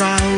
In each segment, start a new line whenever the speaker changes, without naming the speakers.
เ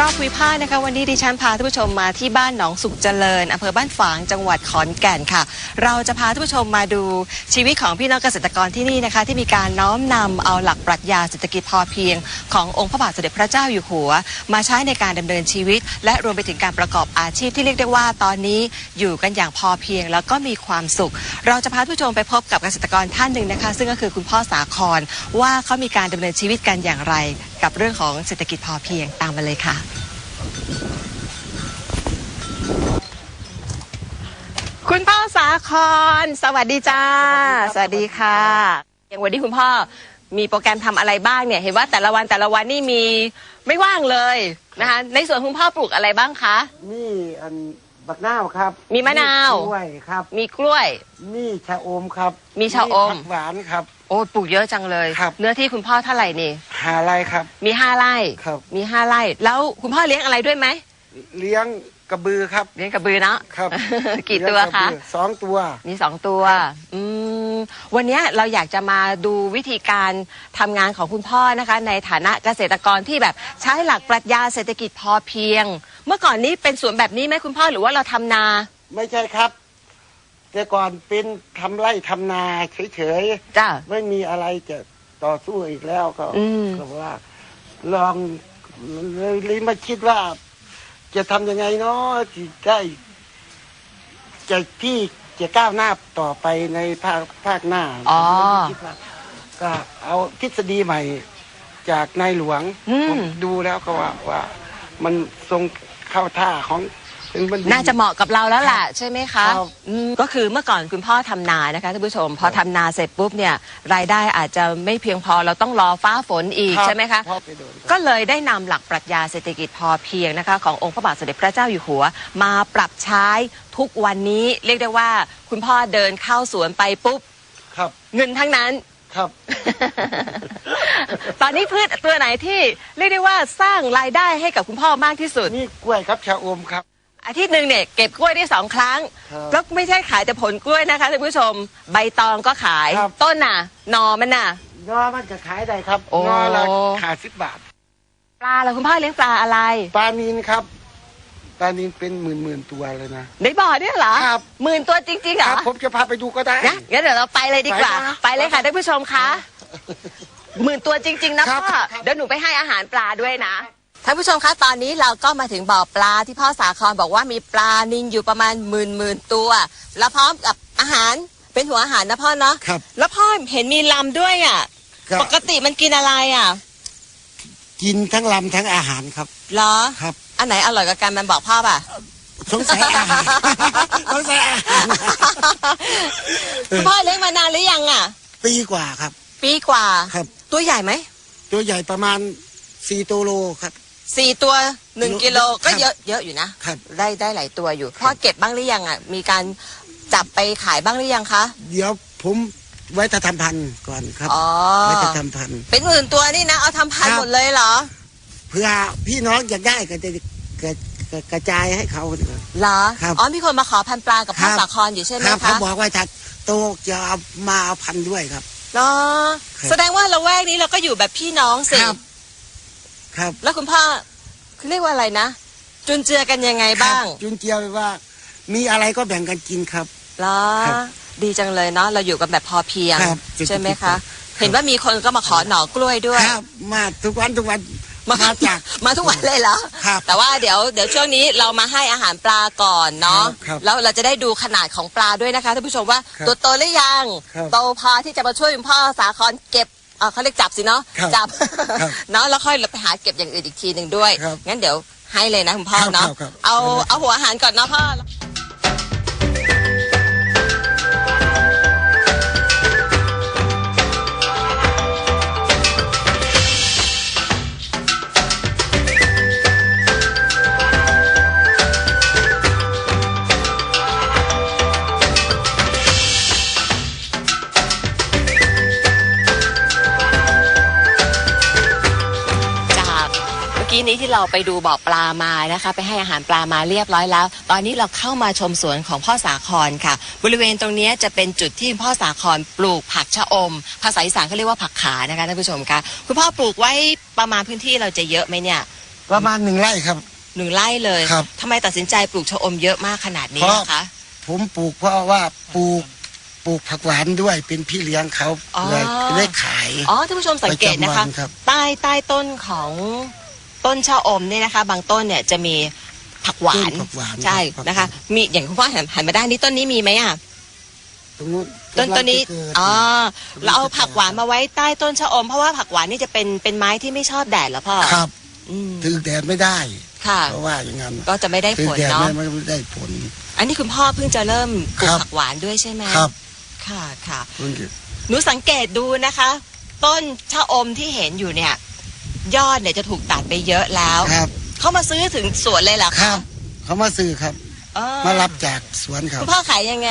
ร
อบวิพากษ์นะคะ วันนี้ดิฉันพาท่านผู้ชมมาที่บ้านหนองสุขเจริญอำเภอบ้านฝางจังหวัดขอนแก่นค่ะ เราจะพาท่านผู้ชมมาดูชีวิตของพี่น้องเกษตรกรที่นี่นะคะ ที่มีการน้อมนำเอาหลักปรัชญาเศรษฐกิจพอเพียง ขององค์พระบาทสมเด็จพระเจ้าอยู่หัว มาใช้ในการดำเนินชีวิต และรวมไปถึงการประกอบอาชีพที่เรียกได้ว่า ตอนนี้อยู่กันอย่างพอเพียง แล้วก็มีความสุข เราจะพาท่านผู้ชมไปพบกับเกษตรกรท่านหนึ่งนะคะ ซึ่งก็คือคุณพ่อสาครว่าเขามีการดำเนินชีวิตกันอย่างไร กับเรื่องของเศรษฐกิจพอเพียงตามมาเลยค่ะ คุณพ่อสาครสวัสดีจ้า สวัสดีค่ะ อย่างวันนี้คุณพ่อมีโปรแกรมทำอะไรบ้างเนี่ย เห็นว่าแต่ละวันแต่ละวันนี่มีไม่ว่างเลยนะคะ ในส่วนคุณพ่อปลูกอะไรบ้างคะ
นี่อันบักนาวครับ
มีมะนาว
กล้วยครับ
มีกล้วย
นี่ชะอมครับ
มีชะอม
ผักหวานครับ
โอ้ปลูกเยอะจังเลย
ครับ
เนื้อที่คุณพ่อเท่าไหร่นี่
หาอะไรครับ
มีห้าไร่
ครับ
มีห้าไร่ แล้วคุณพ่อเลี้ยงอะไรด้วยไหม
เลี้ยงกระบือครับ
เลี้ยงกระบือเนาะ
ครับ
กี่
เลี้ยง
ตัว
กร
คะ
บือสองตัว
มีสองตัวอืมวันเนี้ยเราอยากจะมาดูวิธีการทำงานของคุณพ่อนะคะ ในฐานะเกษตรกรที่แบบใช้หลักปรัชญาเศรษฐกิจพอเพียง เมื่อก่อนนี้เป็นสวนแบบนี้ไหมคุณพ่อหรือว่าเราทำนา
ไม่ใช่ครับ แต่ก่อนเป็นทำไร่ทำนาเฉย
จ้า
ๆไม่มีอะไรจะต่อสู้อีกแล้วก็
อืม
ก็ว่า ลองเลยมาคิดว่า จะทำยังไงเนาะที่ได้จะที่จะก้าวหน้าต่อไปในภาคภาคหน้า
อ๋อ
คิดว่าก็เอาทฤษฎีใหม่จากนายหลวง
อืม
ผมดูแล้วก็ว่าว่า มันทรงเข้าท่าของ เป็นมันดี
น่าจะเหมาะกับเราแล้วแหละใช่ไหมคะ
ครับ
อืมก็คือเมื่อก่อนคุณพ่อทำนานะคะท่านผู้ชม พอทำนาเสร็จปุ๊บเนี่ยรายได้อาจจะไม่เพียงพอเราต้องรอฟ้าฝนอีก
รับ
ใช่ไหมคะ
พ่อไปโดน
ก็เลยได้นำหลักปรัชญาเศรษฐกิจพอเพียงนะคะขององค์พระบาทสมเด็จพระเจ้าอยู่หัว มาปรับใช้ทุกวันนี้เรียกได้ว่า คุณพ่อเดินเข้าสวนไปปุ๊บ
ครับ
เงินทั้งนั้น
ครับ
ตอนนี้พืชตัวไหนที่เรียกได้ว่าสร้างรายได้ให้กับคุณพ่อมากที่สุด
นี่กล้วยครับชะอมครับ
อาทิตย์หนึ่งเนี่ยเก็บกล้วยได้สองครั้ง
ครับ
แล้วไม่ใช่ขายแต่ผลกล้วยนะคะท่านผู้ชม ใบตองก็ขาย
ครับ
ต้นน่ะหนอมันน่ะ
งอมันจะขายได้ครับ
โอ้
งอละขาดสิบบาท
ปลาแล้วคุณพ่อเลี้ยงปลาอะไร
ปลานินครับปลานินเป็นหมื่นหมื่นๆตัวเลยนะ
ในบ่อเนี่ยเหรอ
ครับ
หมื่นตัวจริงๆเหร
ค
อ
รับผมจะพาไปดูก็ได้
นะงั้นเดี๋ยวเราไปเลยดีกว่า
ไปนะ
ไปเลยค่ะท่านผู้ชมคะหมื่นตัวจริง ๆ นะครับพ่อ
ครับ
เดี๋ยวหนูไปให้อาหารปลาด้วยนะ ท่านผู้ชมคะตอนนี้เราก็มาถึงบ่อปลาที่พ่อสาครบอกว่ามีปลานินอยู่ประมาณหมื่นหมื่นตัว แล้วพร้อมกับอาหารเป็นหัวอาหารนะพ่อเนาะ
ครับ
แล้วพ่อเห็นมีลำด้วยอะ
ครับ
ปกติมันกินอะไรอะ
กินทั้งลำทั้งอาหารครับ
เหรอ
ครับ
อันไหนอร่อยกว่ากันมันบอกพ่อป่ะ
สงสัยอาหารสงสัยอาหาร
คุณพ่อเลี้ยงมานานหรือยังอะ
ปีกว่าครับ
ปีกว่า
ครับ
ตัวใหญ่ไหม
ตัวใหญ่ประมาณสี่ตัวโลครับ
สี่ตัวหนึ่งกิโลก็
ครับ
เยอะเยอะอยู่นะครับ ได้ได้หลายตัวอยู่พ่อเก็บบ้างหรือยังอะมีการจับไปขายบ้างหรือยังคะ
เดี๋ยวผมไว้จะทำพันธุ์ก่อนครับ
อ๋อ
ไว้จะทำพันธุ์
เป็นหมื่นตัวนี่นะเอาทำพัน
ครับ
หมดเลยเหรอ
เพื่อพี่น้องอยากได้ก็จะกระกระกระจายให้เขาดีกว่า
เหรอ
ครับ
อ๋อมีคนมาขอพันปลากับพ่อ
ครับ
สาครอยู่ใช่ไหม
ครับเขา
คะ
บอกว่าถ้าโตจะเอามาเอาพันธุ์ด้วยครับ
เหรอ
ครับ
แสดงว่าละแวกนี้เราก็อยู่แบบพี่น้องสิ
ครับ ครับ
แล้วคุณพ่อเขาเรียกว่าอะไรนะ จุนเจือกันยังไงบ้าง
ครับจุนเจียวว่า มีอะไรก็แบ่งกันกินครับ
เหรอ
ครับ
ดีจังเลยเนาะเราอยู่กันแบบพอเพียง
ครับ
ใช่ไหม
ครั
คะ
บ
เห็นว่ามีคนก็มาขอหน่อกล้วยด้วย
ครับ มาทุกวันทุกวันมาจาก
มาทุกวันเลยเหรอ
ครับ
แต่ว่าเดี๋ยวเดี๋ยวช่วงนี้เรามาให้อาหารปลาก่อนเนาะ
ครับ
แล้วเราจะได้ดูขนาดของปลาด้วยนะคะท่านผู้ชมว่า
ครับ
ตัวโตหรือยัง
ครับ
โตพอที่จะมาช่วยคุณพ่อสาครเก็บ อ่าเขาเรียกจับสิเนาะ
ครับ
จับ
ครับ
เนาะแล้วค่อยไปหาเก็บอย่างอื่นอีกทีหนึ่งด้วย
ครับ
งั้นเดี๋ยวให้เลยนะคุณพ่อ
ครับ
เนาะ
ครับครับ
เอา
ได้เลย
เอาหัวอาหารก่อนเนาะพ่อ เราไปดูบ่อปลามานะคะ ไปให้อาหารปลามาเรียบร้อยแล้ว ตอนนี้เราเข้ามาชมสวนของพ่อสาครค่ะ บริเวณตรงนี้จะเป็นจุดที่พ่อสาครปลูกผักชะอม ภาษาอีสานเขาเรียกว่าผักขานะคะท่านผู้ชมคะคุณพ่อปลูกไว้ประมาณพื้นที่เราจะเยอะไหมเนี่ย
ประมาณหนึ่งไร่ครับ
หนึ่งไร่เลย
ครับ
ทำไมตัดสินใจปลูกชะอมเยอะมากขนาดนี้
เพราะ
นะคะ
ผมปลูกเพราะว่าปลูกปลูกผักหวานด้วยเป็นพี่เลี้ยงเขา
อ๋อ
เลยได้ขาย
อ๋อท่านผู้ชมสังเกตนะคะ
ประจำวันครับ
ใต้ใต้ต้นของ ต้นชะอมเนี่ยนะคะ บางต้นเนี่ยจะมีผักหวาน
ต้นผักหวาน
ใช่
รับ
นะคะ มีอย่างคุณพ่อหันหันมาด้านนี้ต้นนี้มีไหมอะ
ตรงนู้น
ต้นต้นนี้
กำลังจะเกิด
อ๋อ เราเอาผักหวานมาไว้ใต้ต้นชะอม เพราะว่าผักหวานนี่จะเป็นเป็นไม้ที่ไม่ชอบแดดเหรอพ่อ
ครับ
อืม
ถึงแดดไม่ได้
ค่ะ
เพราะว่าอย่างนั้น
ก็จะไม่ได้
ถึง
ผล
แดด
เนาะ
ไม่ไม่ได้ผล
อันนี้คุณพ่อเพิ่งจะเริ่มปลูก
ครับ
ผักหวานด้วยใช่ไหม
ครับ
ค่ะค่ะ
เพิ่งจะ
หนูสังเกตดูนะคะ ต้นชะอมที่เห็นอยู่เนี่ย ยอดเนี่ยจะถูกตัดไปเยอะแล้ว
ครับ
เขามาซื้อถึงสวนเลยเหรอ
ค
คะ
รับ เขามาซื้อครับ
อ๋อ
มารับจากสวนครับ
คุณพ่อขายยังไง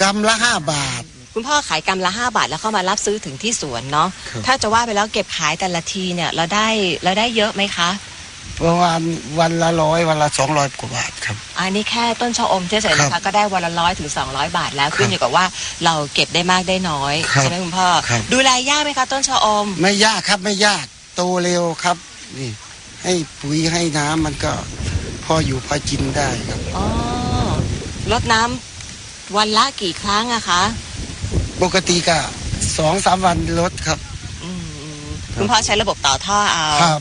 กำละห้าบาท
คุณพ่อขายกำละห้าบาทแล้วเข้ามารับซื้อถึงที่สวนเนาะ
ครับ
ถ้าจะว่าไปแล้วเก็บขายแต่ละทีเนี่ยเราได้เราได้เยอะไหมคะ
ประมาณวันละร้อยวันละสองร้อยกว่าบาทครับ
อันนี้แค่ต้นชะอมเฉยๆนะ
ครั
คะ
บ
ก็ได้วันละร้อยถึงสองร้อยบาทแล้วขึ้นอยู่กับว่าเราเก็บได้มากได้น้อย
ครับ
ใช่ไหมคุณพ่อ
ครับ
ดูแลยากไหมคะต้นชะอม
ไม่ยากครับไม่ยาก โตเร็วครับนี่ให้ปุ๋ยให้น้ำมันก็พออยู่พอกินได้ครับ
อ๋อรดน้ำวันละกี่ครั้งอะคะ
ปกติก็สองสามวันลดครับ
อืมคุณพ่อใช้ระบบต่อท่อเอา
ครับ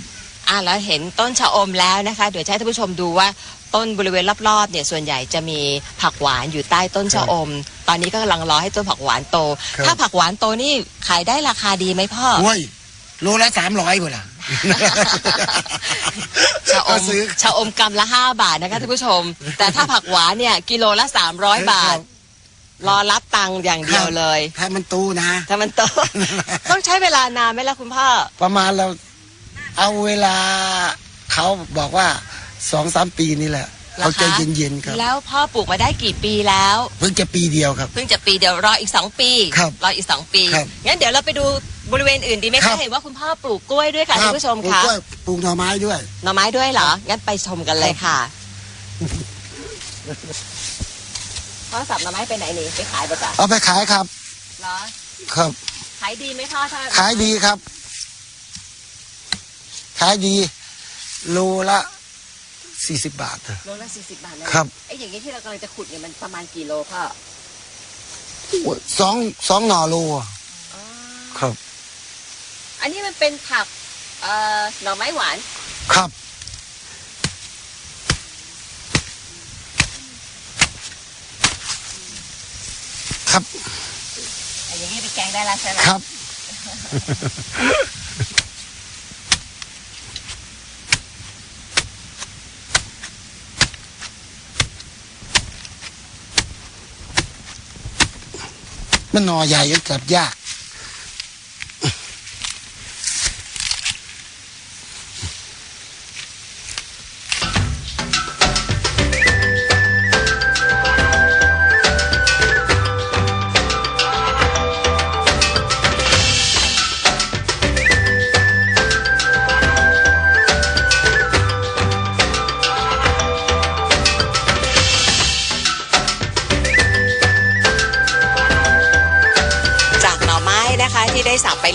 อะแล้วเห็นต้นชะอมแล้วนะคะเดี๋ยวจะให้ท่านผู้ชมดูว่าต้นบริเวณรอบๆเนี่ยส่วนใหญ่จะมีผักหวานอยู่ใต้ต้นชะอม ตอนนี้ก็กำลังรอให้ต้นผักหวานโต
ครับ
ถ้าผักหวานโตนี่ขายได้ราคาดีไหมพ่อ
โอ้ย โลละสามร้อยหมดละ
ชะอ
ก็
ม
ซื้อ
ชะอมกำละห้าบาทนะคะท่านผู้ชม แต่ถ้าผักหวานเนี่ยกิโลละสามร้อยบาท รอรับตังค์อย่างเดียวเลย
ถ้ามันตูนะ
ถ้ามันโต ต้องใช้เวลานานไหมล่ะคุณพ่อ
ประมาณเราเอาเวลาเขาบอกว่าสองสามปีนี่แหละ
เหรอคะ
เอาใจเย็นๆครับ
แล้วพ่อปลูกมาได้กี่ปีแล้ว
เพิ่งจะปีเดียวครับ
เพิ่งจะปีเดียวรออีกสองปี
ครับ
รออีกสองปี
ครับ
งั้นเดี๋ยวเราไปดู บริเวณอื่นดีไหม
ครั
คะ
บ
เห็นว่าคุณพ่อปลูกกล้วยด้วยค่ะท่านผู้ชม
ปลูก
คะ
กล้วยปลูกหน่อไม้ด้วย
หน่อไม้ด้วยเหรองั้นไปชมกันเลยค่ะพ่อสับหน่อไม้ไปไหนนี่ไปขายปะจ๊ะ
เอาไปขายครับ
เหรอ
ครับ
ขายดีไหมพ่อถ้า
ขายดีครับ ขายดีโลละสี่สิบบาท
โลละสี่สิบบาทเลย
ครับ
ไอ้อย่างนี้ที่เรากำลังจะขุดเนี่ยมันประมาณกี่โลพ่อ
สองสองหน่อโล
อ๋อ
ครับ
อันนี้มันเป็นผักเอ่อหน่อไม้หวาน
ครับ ครับ
ไอ้อย่างนี้ไปแกงได้แล้วใช่ไหม
ครับ มันหนอใหญ่ก็จับยาก
จาก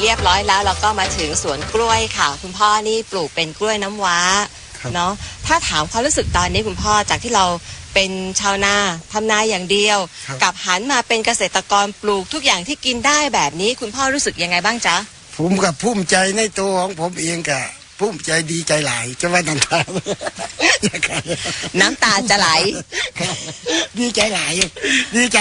เรียบร้อยแล้วเราก็มาถึงสวนกล้วยค่ะ คุณพ่อนี่ปลูกเป็นกล้วยน้ำว้า
ครับ
เนาะถ้าถามความรู้สึกตอนนี้คุณพ่อจากที่เราเป็นชาวนาทำนาอย่างเดียว
ครับ
กับหันมาเป็นเกษตรกรปลูกทุกอย่างที่กินได้แบบนี้ คุณพ่อรู้สึกยังไงบ้างจ๊ะ
ผมกับภูมิใจในตัวของผมเองกะภูมิใจดีใจหลายจะว่านันทานะครับ
น้ำตาจะไหล
ครับดีใจหลายดีใจ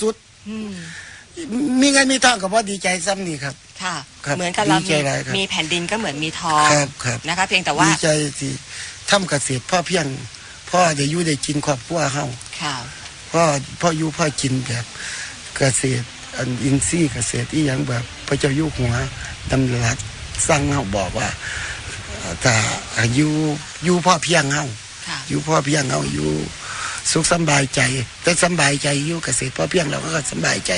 สุด
อืม
ๆมีเงินมีทองก็บ่ดีใจซ้ำนี่ครับ
ค่ะ
ครับ
เหมือนกับเรา
ดีใจหลายครับ
มีแผ่นดินก็เหมือนมีทอง
ครับครับ
นะคะ เพียงแต่ว่า
ดีใจที่ทำเกษตรพ่อเพียงพ่อได้อยู่ได้กินครอบครัวเฮา
ค่ะ
พ่อพ่ออยู่พ่อกินแบบเกษตรอันอินทรีย์เกษตรที่ยังแบบพระเจ้าอยู่หัวดำรัสสร้างเฮาบอกว่าเอ่อถ้าอยู่อยู่พ่อเพียงเฮา
ค่ะ
อยู่พ่อเพียงเอาอยู่สุขสำบายใจ แต่สำบายใจอยู่เกษตรพ่อเพียงเราก็สำบายใจ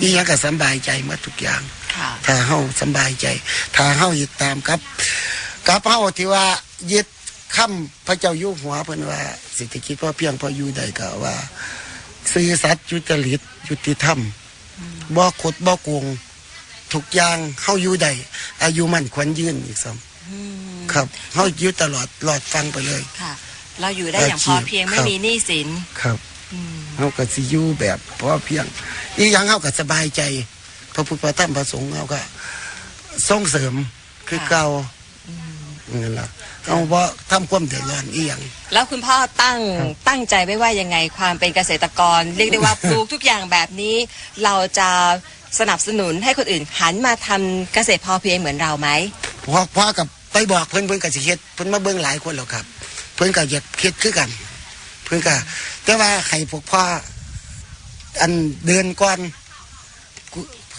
นี่ยังก็สำบายใจหมาทุกอย่าง
ค่ะ
ถ้าเฮาสำบายใจ ถ้าเฮายึดตามครับกับเฮาที่ว่ายึดคำพระเจ้าอยู่หัวเพิ่นว่าเศรษฐกิจพ่อเพียงพออยู่ได้ก็ว่า ซื่อสัตย์ยุติริตยุติธรรมบ่ขดบ่โกงทุกอย่างเฮาอยู่ได้อายุมันควรยืนอีกซ้ำ
อืม
ครับเฮาอยู่ตลอดหลอดฟังไปเลย
ค่ะ เราอยู่ได้อย่าง
อาชี
พ
พ
อเพียงไม่
ครับ
มีหนี้สิน
ครับ
อืม
เฮาก็สิอยู่แบบพอเพียงอีกอย่างเฮาก็สบายใจ พระพุทธพระธรรมพระสงฆ์เฮาก็ส่งเสริมคือเก่านั่นล่ะเฮาบ่ทำความเดือดร้อนอีหยัง
แล้วคุณพ่อตั้งตั้งใจไว้ว่ายังไงความเป็นเกษตรกร เรียกได้ว่าปลูกทุกอย่างแบบนี้ เราจะสนับสนุนให้คนอื่นหันมาทำเกษตรพอเพียงเหมือนเราไหม
พอพอกับไปบอกเพิ่นเพิ่นก็สิเฮ็ดเพิ่นมาเบิ่งหลายคนแล้วครับ เพิ่นก็อยากเฮ็ดคือกัน เพิ่นก็แต่ว่าให้พวกพ่ออันเดินก่อนกู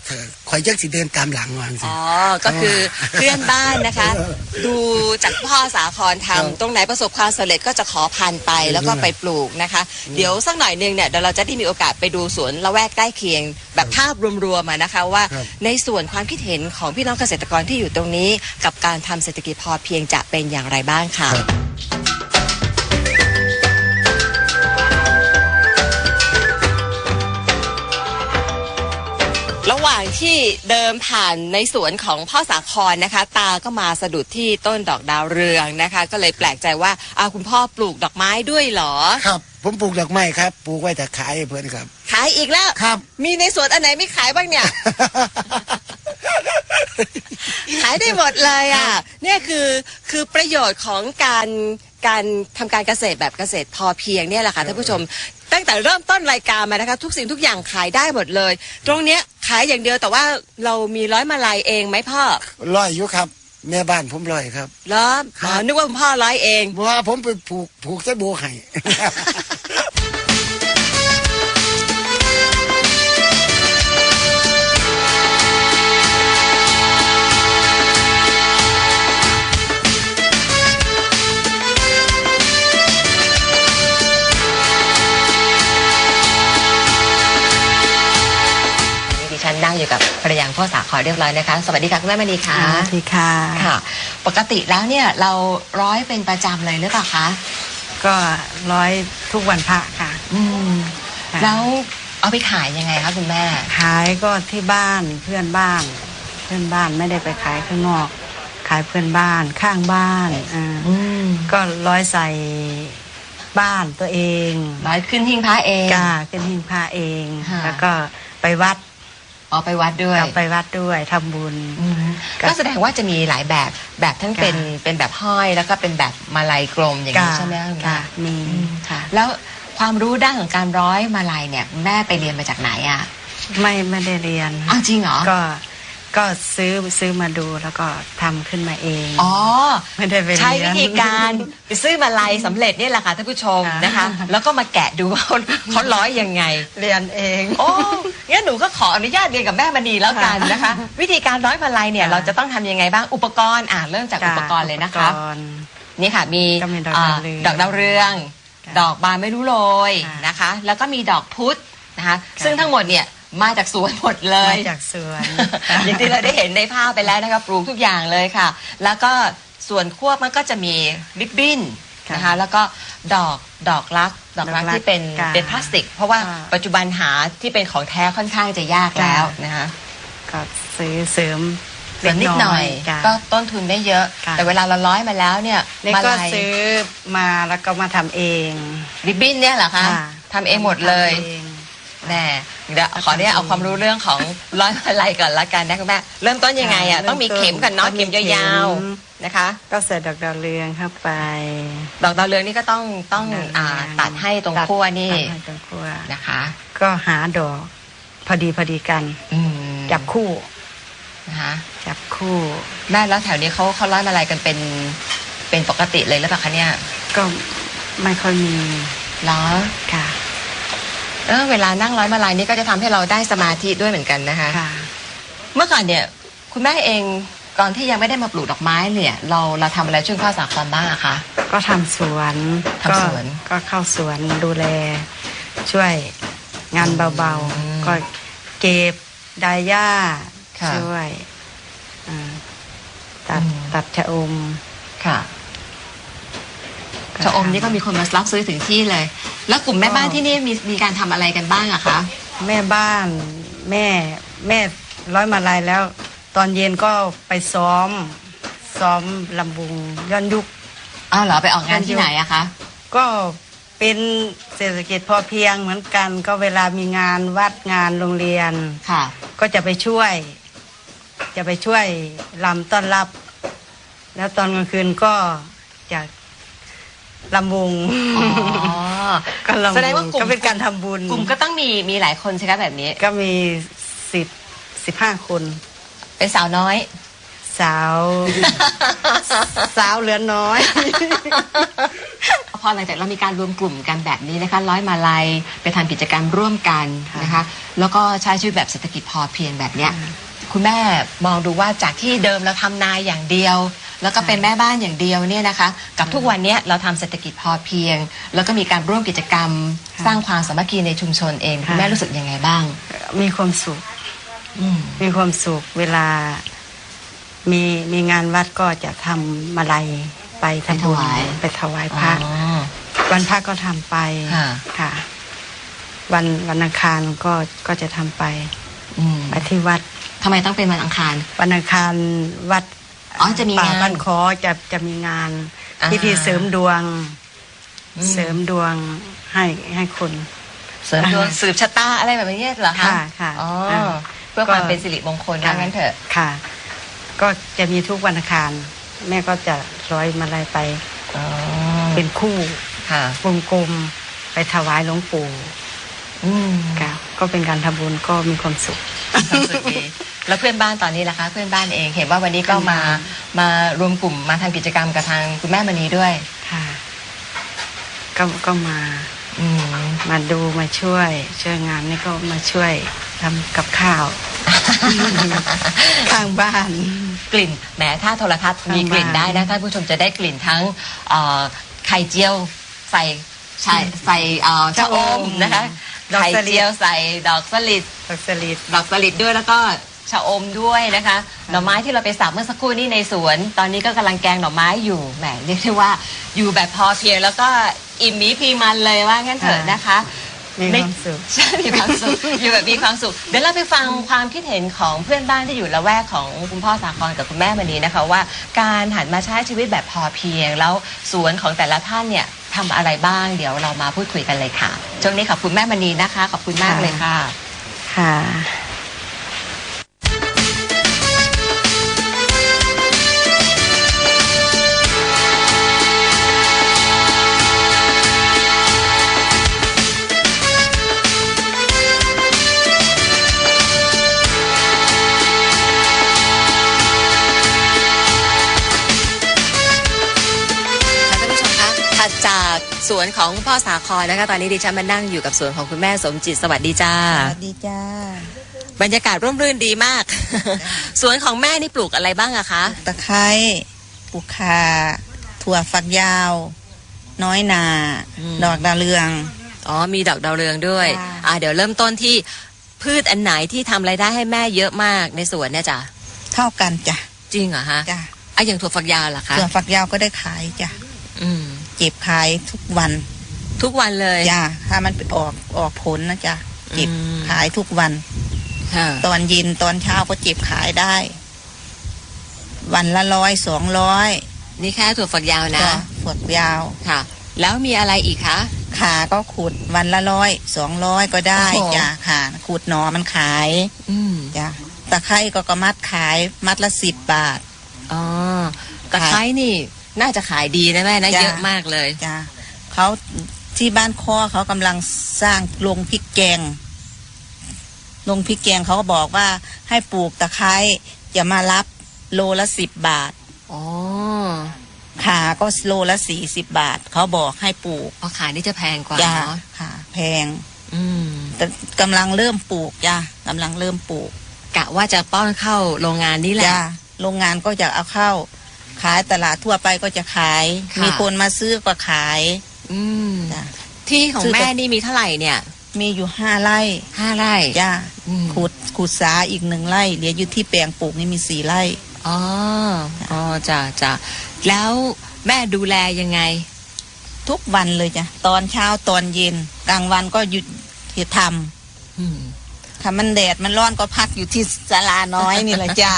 เถอะข่อยจักสิเดินตามหลังว่าจังซี่
อ๋อ ก็คือเพื่อนบ้านนะคะ ดูจากพ่อสาคร
ครับ
ทำตรงไหนประสบความสำเร็จก็จะขอพันธุ์ไปแล้วก็ไปปลูกนะคะ เดี๋ยวสักหน่อยหนึงเนี่ยเดี๋ยวเราจะได้มีโอกาสไปดูสวนละแวกใกล้เคียง แบบภาพรวมๆมานะคะ ว่า
ครับ
ในส่วนความคิดเห็นของพี่น้องเกษตรกรที่อยู่ตรงนี้ กับการทำเศรษฐกิจพอเพียงจะเป็นอย่างไรบ้างค่ะางที่เดินผ่านในสวนของพ่อสาครนะคะ ตาก็มาสะดุดที่ต้นดอกดาวเรืองนะคะ ก็เลยแปลกใจว่าอ้าวคุณพ่อปลูกดอกไม้ด้วยเหรอ
ครับ ผมปลูกดอกไม้ครับปลูกไว้แต่ขายให้เพิ่นครับ
ขายอีกแล้ว
ครับ
มีในสวนอันไหนไม่ขายบ้างเนี่ย ขายได้หมดเลยอะ เนี่ยคือคือประโยชน์ของการการทำการเกษตรแบบเกษตรพอเพียงเนี่ยแหละค่ะท่านผู้ชม ตั้งแต่เริ่มต้นรายการมานะคะ ทุกสิ่งทุกอย่างขายได้หมดเลย ตรงเนี้ยขายอย่างเดียวแต่ว่าเรามีร้อยมาลายเองไหมพ่อ
ร้อยอยู่ครับ แม่บ้านผมร้อยครับ
เหรออ๋อนึกว่าคุณพ่อร้อยเอง
เพราะว่าผมไปผูกผูกใส่โบให้
อยู่กับภรรยาของพ่อสาขอเรียบร้อยนะคะ สวัสดีค่ะคุณแม่มณีค่ะ
สวัสดีค่ะ
ค่ะ ปกติแล้วเนี่ยเราร้อยเป็นประจำเลยหรือเปล่าคะ
ก็ร้อยทุกวันพระค่ะ
อืม
ค่ะ
แล้วเอาไปขายยังไงคะคุณแม่
ขายก็ที่บ้านเพื่อนบ้าน เพื่อนบ้านไม่ได้ไปขายข้างนอก ขายเพื่อนบ้านข้างบ้านอ่า
อืม
ก็ร้อยใส่บ้านตัวเอง
ร้อยขึ้นหิ้งพระเอง
กาขึ้นหิ้งพระเอง
ค่ะ
แล้วก็ไปวัด
เอาไปวัดด้วย
เอาไปวัดด้วยทำบุญ
อืม
ก็
ก็แสดงว่าจะมีหลายแบบแบบทั้งเป็น
ค่ะ
เป็นแบบห้อยแล้วก็เป็นแบบมาลัยกลมอย่างนี้
กา
ใช่ไหมคะคุณแม่
ค่ะมี
อืม
ค่ะ
แล้วความรู้ด้านของการร้อยมาลัยเนี่ยคุณแม่ไปเรียนมาจากไหนอะ
ไม่ไม่ได้เรียน
อ้าวจริงเหรอ
ก็ ก็ซื้อซื้อมาดูแล้วก็ทำขึ้นมาเอง
อ๋อ
ไม่ได้ไปเรียน
ใช้วิธีการไปซื้อมาลัยสำเร็จเนี่ยแหละค่ะท่านผู้ชม
ค่ะ
นะคะ แล้วก็มาแกะดูว่าเขาเขาร้อยยังไง
เรียนเอง
โอ้งั้นหนูก็ขออนุญาตเรียนกับแม่มณีแล้วกันนะคะ วิธีการร้อยมาลัยเนี่ย
ค่ะ
เราจะต้องทำยังไงบ้างอุปกรณ์อ่าเริ่มจากอุปกรณ์เลยนะคะ
อุปกรณ์
นี่ค่ะมี
ก็มีดอก
อ่า
ดาวเรือง
ดอกดาวเรือง
ค่ะ
ดอกบานไม่รู้โรย
ค่ะ
นะคะ แล้วก็มีดอกพุธนะคะ
ค่ะ
ซึ่งทั้งหมดเนี่ย มาจากสวนหมดเลย
มาจากสวน
อย่างที่เราได้เห็นในภาพไปแล้วนะคะปลูกทุกอย่างเลยค่ะ แล้วก็ส่วนควบมันก็จะมีริบบิ้น
ค่ะ
นะคะแล้วก็ดอกดอกรักดอกรัก
ดอกรัก
ที่เป็น
ค่ะ
เป็นพลาสติก เพราะว่า
ค่ะ
ปัจจุบันหาที่เป็นของแท้ค่อนข้างจะยากแล้ว
ค่ะ
นะคะ
ก็ซื้อเสริม
ส่วนนิดหน่อย
จ้ะ
ก็ต้นทุนไม่เยอะ
ค่ะ
แต่เวลาเราร้อยมาแล้วเนี่ย
นี่
มา
ก็
ลัย
ซื้อมาแล้วก็มาทำเอง
ริบบิ้นเนี่ยเหรอคะ
ค่ะ
ทำเองหมดเลย
ทำอง
แน่เดี๋ยวขอเนี่ยเอาความรู้เรื่องของร้อยมาลัยก่อนละกันนะคุณแม่เริ่มต้นยังไงอะ
ค่ะ
ต้องมีเข็มกันเนาะ
เริ่มต้
เข็
น
มยาว
เข็ม
ๆนะคะ
ก็ใส่ดอกดาวเรืองเข้าไป
ดอกดาวเรืองนี่ก็ต้องต้อง
ดกดว
อ่า
เรือง
ตัดให้ตรง
ตัด
ขั้วนี่
ตัดให้ตรงขั้ว
นะคะ
ก็หาดอกพอดีพอดีกัน
อืม
จับคู่
นะคะ
จับคู่
แม่แล้วแถวนี้เขาเขาร้อยมาลัยกันเป็นเป็นปกติเลยหรือเปล่าคะเนี่ย
ก็ไม่ค่อยมี
เหรอ
ค่ะ
เออเวลานั่งร้อยมาลัยนี่ก็จะทำให้เราได้สมาธิด้วยเหมือนกันนะคะ
ค่ะ
เมื่อก่อนเนี่ยคุณแม่เองก่อนที่ยังไม่ได้มาปลูกดอกไม้เนี่ย เราเราทำอะไรช่วยพ่อสาครบ้างอะคะ
ก็ทำสวน
ทำสวน
ก็ก็เข้าสวนดูแล ช่วยงานเบา
อืม
ๆ ก็เก็บไดาย่า
ค่ะ
ช่วยอ่าตัด
อืม
ตัดชะอม
ค่ะ ชะอมนี่ก็มีคนมารับซื้อถึงที่เลย แล้วกลุ่มแม่บ้านที่นี่มีมีการทำอะไรกันบ้างอะคะ
แม่บ้านแม่แม่ร้อยมาลายแล้ว ตอนเย็นก็ไปซ้อม ซ้อมลำบุงย้อนยุค
อ้าวเหรอไปออกงานที่ไหนอะคะ
ก็เป็นเศรษฐกิจพอเพียงเหมือนกันก็เวลามีงานวัดงานโรงเรียน
ค่ะ
ก็จะไปช่วย จะไปช่วยลำต้อนรับ แล้วตอนกลางคืนก็จะ ลำวง
อ๋อ
ก็ลำว
แสดงว่ากลุ่ม
ก็เป็นการทำบุญ
กลุ่มก็ต้องมีมีหลายคนใช่ไหมแบบนี้
ก็มีสิบสิบห้าคน
เป็นสาวน้อย
สาว สาวเหลือน้อย
พอหลังจากเรามีการรวมกลุ่มกันแบบนี้นะคะ ร้อยมาลัยไปทำกิจกรรมร่วมกันนะคะ แล้วก็ใช้ชีวิตแบบเศรษฐกิจพอเพียงแบบเนี้ยคุณแม่มองดูว่าจากที่เดิมเราทำนาอย่างเดียว แล้วก็เป็นแม่บ้านอย่างเดียวเนี่ยนะคะกับทุกวันเนี้ยเราทำเศรษฐกิจพอเพียง แล้วก็มีการร่วมกิจกรรม
ค่ะ
สร้างความสามัคคีในชุมชนเองคุณแม่
ค่ะ
รู้สึกยังไงบ้าง
มีความสุข
อืม
มีความสุขเวลา มีมีงานวัดก็จะทำมาลัยไปทำบุญไปถวายพระ
อ๋อ
วันพระก็ทำไป
ค่ะ
ค่ะ วันวันอังคารก็ก็จะทำไป
อืม
ไปที่วัด
ทำไมต้องเป็นวันอังคาร
วันอังคารวัด
อ๋อจะมี
ป่างา
น
บ้านคอจะจะมีงาน
อ่า
พิธีเสริมดวง
อืม
เสริมดวงให้ให้คน
เสริมดวง
อ่า
สืบชะตาอะไรแบบนี้เหรอคะ
ค่ะค่ะ
อ๋อ
อ่า
เพื่อ
ก็
ความเป็นสิริมงคลว่างั้นเถอะ
ค่ะ ก็จะมีทุกวันอังคารแม่ก็จะร้อยมาลัยไป
อ๋อ
เป็นคู่
ค่ะ
วงกลมไปถวายหลวงปู่
อืม
ค่ะก็เป็นการทำบุญก็มีความสุข
ความสุขดี แล้วเพื่อนบ้านตอนนี้ล่ะคะ เพื่อนบ้านเองเห็นว่าวันนี้ก็มา
เพื่อนบ้
มารวมกลุ่มมาทำกิจกรรมกับทางคุณแม่มณีด้วย
ค่ะ ก็ก็มา
อืม
มาดูมาช่วย ช่วยงานนี่ก็มาช่วยทำกับข้าว ข้างบ้าน
กลิ่นแหมถ้าโทรทัศน์
ข้าง
มีกลิ่น
บ้าน
ได้นะท่านผู้ชมจะได้กลิ่นทั้งเอ่อไข่เจียวใส่ใส่ใส่เอ่อชะอมนะคะ
ดอก
ไข่
สลิด
เจียวใส่ดอกสลิด
ผักสลิด
ดอกสลิดด้วยแล้วก็ ชะอมด้วยนะคะ หน่อไม้ที่เราไปสับเมื่อสักครู่นี้ในสวน ตอนนี้ก็กำลังแกงหน่อไม้อยู่แหมเรียกได้ว่าอยู่แบบพอเพียงแล้วก็อิ่มหมีพีมันเลยว่างั้นเถอะนะคะ
มีความสุข
ใช่มีความสุข อยู่แบบมีความสุข เดี๋ยวเราไปฟังความคิดเห็นของเพื่อนบ้านที่อยู่ละแวกของคุณพ่อสาครกับคุณแม่มณีนะคะ ว่าการหันมาใช้ชีวิตแบบพอเพียง แล้วสวนของแต่ละท่านเนี่ยทำอะไรบ้าง เดี๋ยวเรามาพูดคุยกันเลยค่ะช่วงนี้ขอบคุณแม่มณีนะคะ ขอบคุณมากเลยค่ะ
ค่ะ
สวนของพ่อสาครนะคะ ตอนนี้ดิฉันมานั่งอยู่กับสวนของคุณแม่สมจิตสวัสดีจ้า
สวัสดีจ้า
บรรยากาศร่มรื่นดีมาก สวนของแม่นี่ปลูกอะไรบ้างอะคะ
ตะไคร้ปลูกข่าถั่วฝักยาว น้อยนา
อืม
ดอกดาวเรือง
อ๋อมีดอกดาวเรืองด้วย
ค่ะ
อ่าเดี๋ยวเริ่มต้นที่พืชอันไหนที่ทำรายได้ให้แม่เยอะมากในสวนเนี่ยจ้ะ
เท่ากันจ้ะ
จริงเหรอฮะ
จ้ะ
อะอย่างถั่วฝักยาวล่ะคะ
ถั่วฝักยาวก็ได้ขายจ้ะ
อืม
เก็บขายทุกวัน
ทุกวันเลย
จ้ะถ้ามันไปออกออกผลนะจ้ะเก็บ
อืม
ขายทุกวัน
ค่ะ
ตอนเย็นตอนเช้าก็เก็บขายได้ วันละร้อยสองร้อย
นี่แค่ถั่วฝักยาวนะ
จ้ะฝักยาว
ค่ะ แล้วมีอะไรอีกคะ
ขาก็ขุดวันละร้อยสองร้อยก็ได้
โอ้โห
จ้ะค่ะขุดหนอมันขาย
อืม
จ้ะตะไคร้ก็กระมัดขายมัดละสิบบาท
อ๋อตะไคร้นี่ น่าจะขายดีนะแม่นะ
จ้ะ
เยอะมากเลย
จ้ะเขาที่บ้านคอเขากำลังสร้างโรงพริกแกงลงพริกแกงเขาก็บอกว่าให้ปลูกตะไคร้จะมารับโลละสิบบาท
อ๋อ
ขาก็โลละสี่สิบบาท เขาบอกให้ปลูก
พอขายนี่จะแพงกว่า
จ้า
เนาะ
ค่ะ แพง
อืม
แต่กำลังเริ่มปลูกจ้ากำลังเริ่มปลูก
กะว่าจะป้อนเข้าโรงงานนี่แหละ
จ้าโรงงานก็จะเอาเข้า ขายตลาดทั่วไปก็จะขาย
ค่ะ
มีคนมาซื้อก็ขาย
อืม
จ้า
ที่ของ
ซื้อ
แม่
แต่
นี่มีเท่าไหร่เนี่ย
มีอยู่ห้าไร่
ห้าไร่
จ้า
อืม
ขุดขุดสาอีกหนึ่งไร่เหลืออยู่ที่แปลงปลูกนี่มีสี่ไร่
อ๋ออ๋อจ้ะจ้ะแล้วแม่ดูแลยังไง
ทุกวันเลยจ้ะตอนเช้าตอนเย็น กลางวันก็หยุดท
อืมำ
ถ้ามันแดดมันร้อนก็พักอยู่ที่ศาลาน้อยนี่แหละจ้า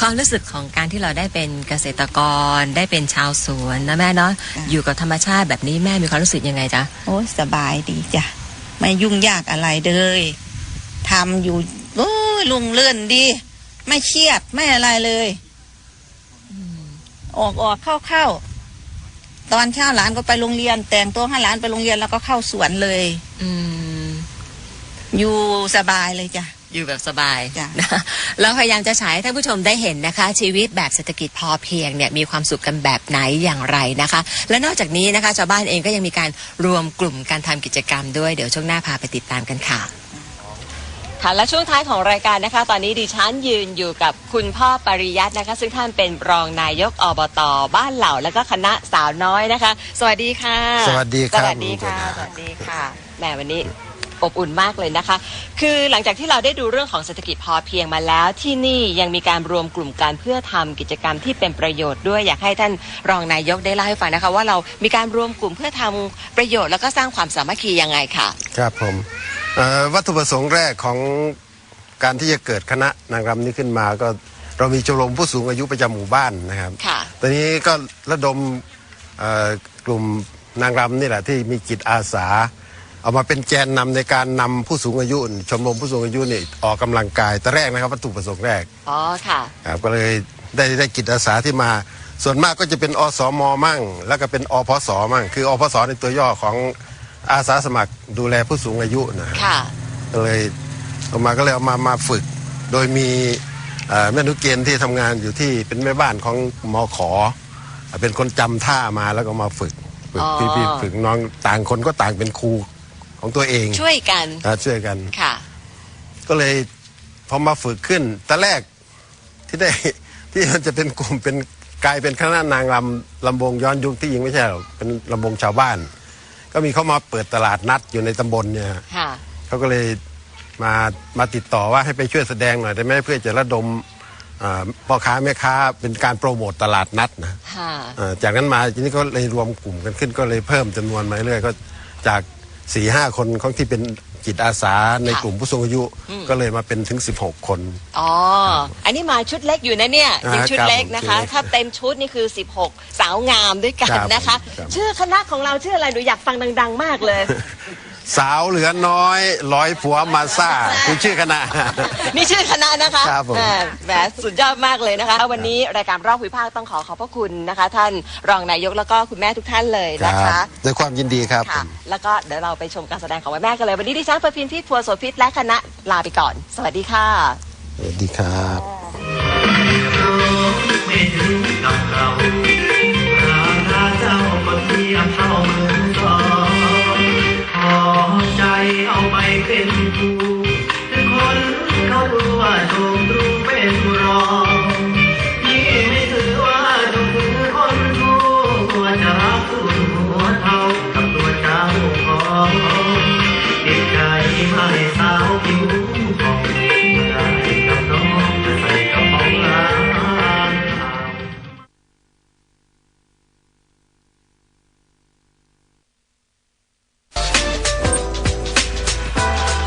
ความรู้สึกของการที่เราได้เป็นเกษตรกร ได้เป็นชาวสวนนะแม่เนาะ
จ้ะ
อยู่กับธรรมชาติแบบนี้แม่มีความรู้สึกยังไงจ๊ะ
โอ้ยสบายดีจ้ะไม่ยุ่งยากอะไรเลยทำอยู่โอ้ยลุงเลื่อนดี ไม่เครียดไม่อะไรเลยออกออกเข้าเข้าตอนเช้าหลานก็ไปโรงเรียน แต่งตัวให้หลานไปโรงเรียนแล้วก็เข้าสวนเลย
อืม
อยู่สบายเลยจ้ะ
อยู่แบบสบาย
จ้ะ
นะเราพยายามจะฉายให้ท่านผู้ชมได้เห็นนะคะ ชีวิตแบบเศรษฐกิจพอเพียงเนี่ยมีความสุขกันแบบไหนอย่างไรนะคะ และนอกจากนี้นะคะชาวบ้านเองก็ยังมีการรวมกลุ่มการทำกิจกรรมด้วยเดี๋ยวช่วงหน้าพาไปติดตามกันค่ะค่ะและช่วงท้ายของรายการนะคะ ตอนนี้ดิฉันยืนอยู่กับคุณพ่อปริยัตินะคะ ซึ่งท่านเป็นรองนายกอบตบ้านเหล่า และก็คณะสาวน้อยนะคะ สวัสดีค่ะ
สวัสดีครับ
สวัสดีค่ะสวัสดีค่ะแหมวันนี้ อบอุ่นมากเลยนะคะ คือหลังจากที่เราได้ดูเรื่องของเศรษฐกิจพอเพียงมาแล้ว ที่นี่ยังมีการรวมกลุ่มกันเพื่อทำกิจกรรมที่เป็นประโยชน์ด้วยอยากให้ท่านรองนายกได้เล่าให้ฟังนะคะ ว่าเรามีการรวมกลุ่มเพื่อทำประโยชน์แล้วก็สร้างความสามัคคียังไงค่ะ
ครับผมเอ่อวัตถุประสงค์แรกของการที่จะเกิดคณะนางรำนี้ขึ้นมาก็เรามีชมรมผู้สูงอายุประจำหมู่บ้านนะครับ
ค่ะ
ตอนนี้ก็ระดมเอ่อกลุ่มนางรำนี่แหละที่มีจิตอาสา เอามาเป็นแกนนำในการนำผู้สูงอายุ ชมรมผู้สูงอายุนี่ออกกำลังกายแต่แรกนะครับวัตถุประสงค์แรก
อ๋อค่ะ
ครับก็เลยได้ได้จิตอาสาที่มา ส่วนมากก็จะเป็นอสมมั่ง แล้วก็เป็นอพสมั่ง คืออพสในตัวย่อของอาสาสมัครดูแลผู้สูงอายุนะครับ
ค่ะ
ก็เลยเอามาก็เลยเอามามาฝึก โดยมีเอ่อแม่นุเกณฑ์ที่ทำงานอยู่ที่เป็นแม่บ้านของมอขอ เป็นคนจำท่ามาแล้วก็มาฝึกฝึก
อ๋อ
พี่พี่ฝึกน้องต่างคนก็ต่างเป็นครู ของตัวเอง
ช่วยกัน
อ่าช่วยกัน
ค่ะ
ก็เลยพอมาฝึกขึ้นแต่แรกที่ได้ที่มันจะเป็นกลุ่มเป็นกลายเป็นคณะนางรำลำวงย้อนยุคที่ยิงไม่ใช่หรอกเป็นลำวงชาวบ้าน ก็มีเขามาเปิดตลาดนัดอยู่ในตำบลเนี่ยฮะ
ค่ะ
เขาก็เลยมามาติดต่อว่าให้ไปช่วยแสดงหน่อยได้ไหมเพื่อจะระดมอ่าพ่อค้าแม่ค้าเป็นการโปรโมตตลาดนัดนะ
ค่ะ
อ่าจากนั้นมาทีนี้ก็เลยรวมกลุ่มกันขึ้นก็เลยเพิ่มจำนวนมาเรื่อยก็จาก สี่ห้าคนของที่เป็นจิตอาสาใน
ค่ะ
กลุ่มผู้สูงอายุก็เลยมาเป็นถึง 16 คน
อ๋อ อันนี้มาชุดเล็กอยู่นะเนี่ย
อ่า
ยังชุด
ครับ
เล็กนะคะ
ชุดเล็ก
ถ้าเต็มชุดนี่คือ 16 สาวงามด้วยกัน
ครับ
นะคะ
ครับ
ชื่อคณะของเราชื่ออะไรหนูอยากฟังดัง ๆ มากเลย
สาวเหลือน้อยร้อยผัวมาซ่าคุณชื่อคณะ
นี่ชื่อคณะนะคะ
ครับผม
แหมสุดยอดมากเลยนะคะ วันนี้รายการรอบวิภาคต้องขอขอบพระคุณนะคะ ท่านรองนายกแล้วก็คุณแม่ทุกท่านเลยนะคะ
ด้วยความยินดีครับ
แล้วก็เดี๋ยวเราไปชมการแสดงของวันแม่กันเลย วันนี้ดิฉันประพินที่ทัวร์โสพิษและคณะลาไปก่อน สวัสดีค่ะ
สวัสดีครับ
ไม่รู้ไม่รู้นักเราพระราเามาเทียบเท่าเมือง